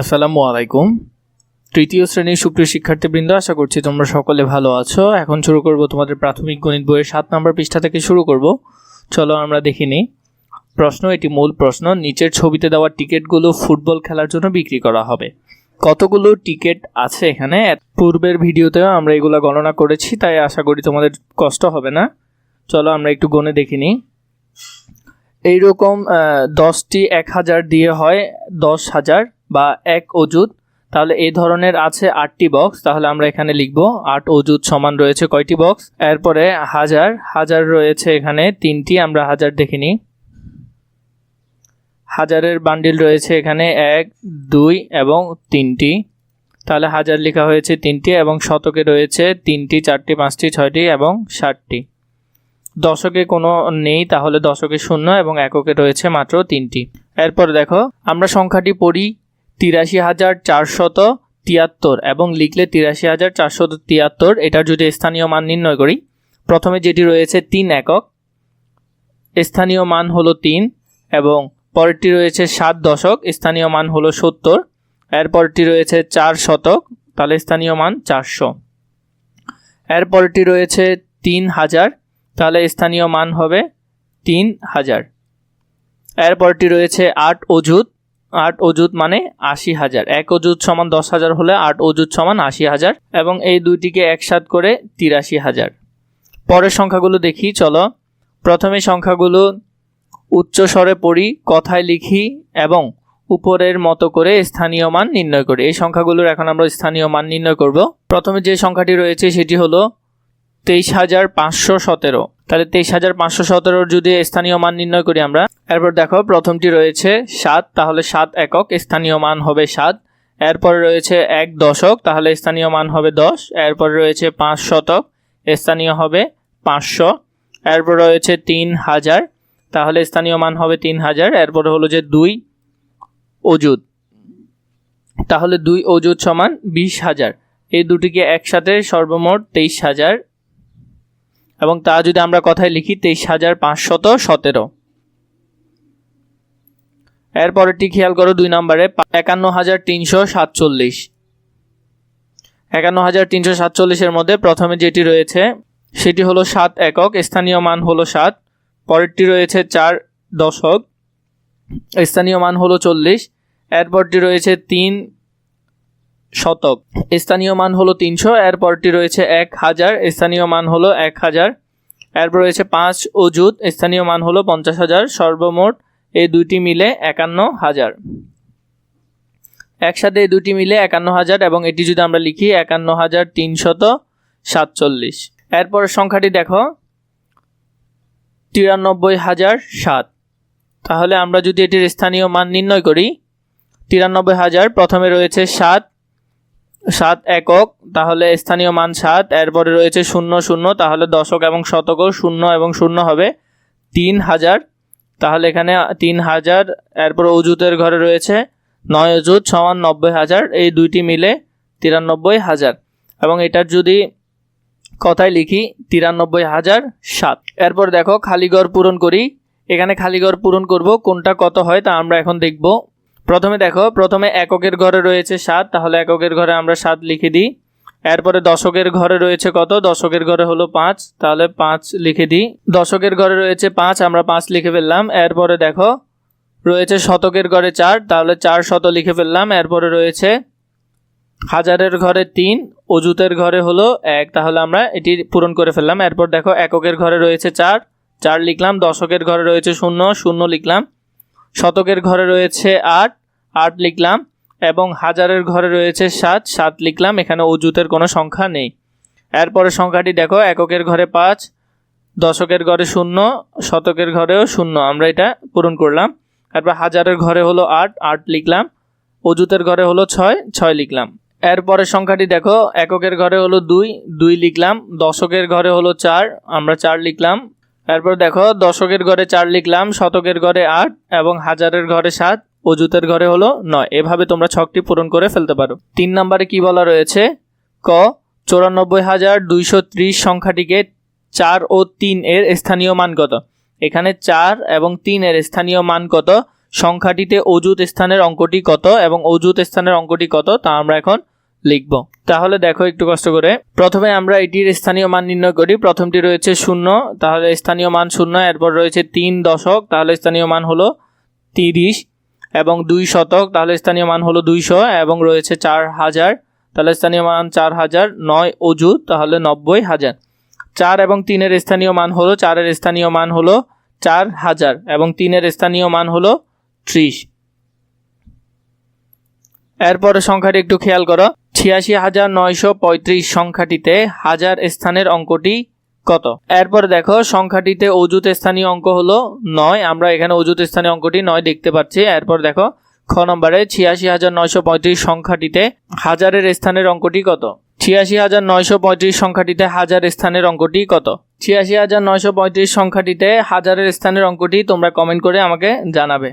আসসালামু আলাইকুম। তৃতীয় শ্রেণির সুপ্রিয় শিক্ষার্থীবৃন্দ, আশা করছি তোমরা সকলে ভালো আছো। এখন শুরু করব তোমাদের প্রাথমিক গণিত বইয়ের সাত নম্বর পৃষ্ঠা থেকে শুরু করব। চলো আমরা দেখে নিই। প্রশ্ন, এটি মূল প্রশ্ন, নিচের ছবিতে দেওয়া টিকিটগুলো ফুটবল খেলার জন্য বিক্রি করা হবে। কতগুলো টিকিট আছে এখানে? পূর্বের ভিডিওতেও আমরা এগুলো গণনা করেছি, তাই আশা করি তোমাদের কষ্ট হবে না। চলো আমরা একটু গণে দেখে নিই। এইরকম দশটি এক হাজার দিয়ে হয়, দশ হাজার। বা এক অজুত তাহলে এই ধরনের আছে আটটি বক্স তাহলে আমরা এখানে লিখব আট অজুত সমান রয়েছে কয়টি বক্স এরপরে হাজার হাজার রয়েছে এখানে তিনটি, আমরা হাজার দেখে নিই। হাজারের বান্ডিল রয়েছে এখানে এক, দুই এবং তিনটি। তাহলে হাজার লেখা হয়েছে তিনটি এবং শতকে রয়েছে তিনটি, চারটি, পাঁচটি, ছয়টি এবং ষাটটি। দশকে কোনো নেই, তাহলে দশকে শূন্য এবং এককে রয়েছে মাত্র তিনটি। এরপর দেখো, আমরা সংখ্যাটি পড়ি তিরাশি হাজার চারশত তিয়াত্তর এবং লিখলে তিরাশি হাজার চারশত তিয়াত্তর এটার যদি স্থানীয় মান নির্ণয় করি, প্রথমে যেটি রয়েছে তিন একক, স্থানীয় মান হলো তিন এবং পরেরটি রয়েছে সাত দশক, স্থানীয় মান হলো সত্তর, এরপরটি রয়েছে চার শতক, তাহলে স্থানীয় মান চারশো। এরপরটি রয়েছে তিন হাজার, তাহলে স্থানীয় মান হবে তিন হাজার। এরপরটি রয়েছে আট অজুত আট অজুত মানে আশি হাজার। এক অজুত সমান দশ হাজার হলে আট অজুত সমান আশি হাজার এবং এই দুইটিকে একসাথ করে তিরাশি হাজার। পরের সংখ্যাগুলো দেখি, চলো। প্রথমে সংখ্যাগুলো উচ্চ স্বরে পড়ি, কথায় লিখি এবং উপরের মতো করে স্থানীয় মান নির্ণয় করি। এই সংখ্যাগুলোর এখন আমরা স্থানীয় মান নির্ণয় করব। প্রথমে যে সংখ্যাটি রয়েছে সেটি হলো তেইশ হাজার পাঁচশো সতেরো। তাহলে তেইশ হাজার পাঁচশো সতেরোর যদি স্থানীয় মান নির্ণয় করি আমরা, এরপর দেখো প্রথমটি রয়েছে সাত, তাহলে সাত একক, স্থানীয় মান হবে সাত, এরপর রয়েছে এক দশক, তাহলে স্থানীয় মান হবে দশ, এরপর রয়েছে পাঁচ শতক, স্থানীয় হবে পাঁচশো, এরপর রয়েছে তিন হাজার, তাহলে স্থানীয় মান হবে তিন হাজার, এরপর হলো যে দুই অজুত তাহলে দুই অজুত সমান বিশ হাজার, এই দুটিকে একসাথে সর্বমোট তেইশ হাজার এবং তা যদি আমরা কথায় লিখি তেইশ হাজার পাঁচশত সতেরো। এরপরেরটি খেয়াল করো দুই নম্বরে, একান্ন হাজার তিনশো সাতচল্লিশ। একান্ন হাজার তিনশো সাতচল্লিশের মধ্যে প্রথমে যেটি রয়েছে, সেটি হলো সাত একক, স্থানীয় মান হলো সাত, পরেরটি রয়েছে চার দশক, স্থানীয় মান হলো চল্লিশ, এরপরটি রয়েছে তিন শতক। স্থানীয় মান হলো তিনশো এরপরটি রয়েছে এক হাজার, স্থানীয় মান হলো এক হাজার, এরপর রয়েছে পাঁচ অজুত স্থানীয় মান হলো পঞ্চাশ হাজার, সর্বমোট এই দুইটি মিলে একান্ন হাজার। একসাথে এই দুটি মিলে একান্ন হাজার এবং এটি যদি আমরা লিখি একান্ন হাজার তিনশত সাতচল্লিশ। এরপর সংখ্যাটি দেখো, তিরানব্বই হাজার সাত। তাহলে আমরা যদি এটির স্থানীয় মান নির্ণয় করি, তিরানব্বই হাজার, প্রথমে রয়েছে সাত সাত একক, তাহলে স্থানীয় মান সাত, এরপরে রয়েছে শূন্য শূন্য, তাহলে দশক এবং শতকও শূন্য এবং শূন্য হবে তিন হাজার। তাহলে এখানে তিন হাজার, এরপর অজুতের ঘরে রয়েছে নয় অজুত সমান নব্বই হাজার, এই দুইটি মিলে তিরানব্বই হাজার। এবং এটার যদি কথায় লিখি, তিরানব্বই হাজার সাত। এরপর দেখো খালিগড় পূরণ করি। এখানে খালিগড় পূরণ করব, কোনটা কত হয় তা আমরা এখন দেখব। প্রথমে দেখো, প্রথমে এককের ঘরে রয়েছে সাত, তাহলে এককের ঘরে আমরা সাত লিখে দিই। এরপরে দশকের ঘরে রয়েছে কত? দশকের ঘরে হলো পাঁচ, তাহলে পাঁচ লিখে দিই। দশকের ঘরে রয়েছে পাঁচ, আমরা পাঁচ লিখে ফেললাম। এরপরে দেখো, রয়েছে শতকের ঘরে চার, তাহলে চার শত লিখে ফেললাম। এরপরে রয়েছে হাজারের ঘরে তিন অজুতের ঘরে হলো এক, তাহলে আমরা এটি পূরণ করে ফেললাম। এরপর দেখো, এককের ঘরে রয়েছে চার চার লিখলাম, দশকের ঘরে রয়েছে শূন্য শূন্য লিখলাম। শতকের ঘরে রয়েছে আট আট লিখলাম, এবং হাজারের ঘরে রয়েছে সাত সাত লিখলাম, এখানে অজুতের কোনো সংখ্যা নেই। এরপরে সংখ্যাটি দেখো, এককের ঘরে পাঁচ, দশকের ঘরে শূন্য, শতকের ঘরেও শূন্য, আমরা এটা পূরণ করলাম। এরপর হাজারের ঘরে হলো আট আট লিখলাম অজুতের ঘরে হলো ছয় ছয় লিখলাম। এরপরে সংখ্যাটি দেখো, এককের ঘরে হলো দুই দুই লিখলাম, দশকের ঘরে হলো চার, আমরা চার লিখলাম এরপর দেখো, দশকের ঘরে চার লিখলাম, শতকের ঘরে আট এবং হাজারের ঘরে সাত অজুতের ঘরে হলো নয়। এভাবে তোমরা ছকটি পূরণ করে ফেলতে পারো। তিন নম্বরে কি বলা রয়েছে? ক, চৌরানব্বই হাজার দুইশো ত্রিশ সংখ্যাটিকে চার ও তিন এর স্থানীয় মান কত? এখানে চার এবং তিন এর স্থানীয় মান কত? সংখ্যাটিতে অজুত স্থানের অঙ্কটি কত এবং অজুত স্থানের অঙ্কটি কত? তা আমরা এখন লিখব। তাহলে দেখো একটু কষ্ট করে। প্রথমে আমরা এটির স্থানীয় মান নির্ণয় করি। প্রথমটি রয়েছে শূন্য, তাহলে স্থানীয় মান শূন্য, এরপর রয়েছে তিন দশক, তাহলে স্থানীয় মান হলো তিরিশ, এবং দুই শতক, তাহলে স্থানীয় মান হলো দুইশো, এবং রয়েছে চার হাজার, তাহলে স্থানীয় মান চার হাজার, নয় অজুত তাহলে নব্বই হাজার। চার এবং তিনের স্থানীয় মান হলো, চারের স্থানীয় মান হলো চার হাজার, এবং তিনের স্থানীয় মান হলো ত্রিশ। এরপরে সংখ্যাটি একটু খেয়াল করো। ছিয়াশি হাজার নয়শো পঁয়ত্রিশ সংখ্যাটিতে হাজার স্থানের অঙ্কটি কত? এরপরে দেখো, সংখ্যাটিতে অজুত স্থানীয় অঙ্ক হলো নয়। আমরা এখানে অজুত স্থানীয় অঙ্কটি নয় দেখতে পাচ্ছি। এরপর দেখো, খ নম্বরে ছিয়াশি হাজার নয়শো পঁয়ত্রিশ সংখ্যাটিতে হাজারের স্থানের অঙ্কটি কত? ছিয়াশি হাজার নয়শো পঁয়ত্রিশ সংখ্যাটিতে হাজার স্থানের অঙ্কটি কত? ছিয়াশি হাজার নয়শো পঁয়ত্রিশ সংখ্যাটিতে হাজারের স্থানের অঙ্কটি তোমরা কমেন্ট করে আমাকে জানাবে।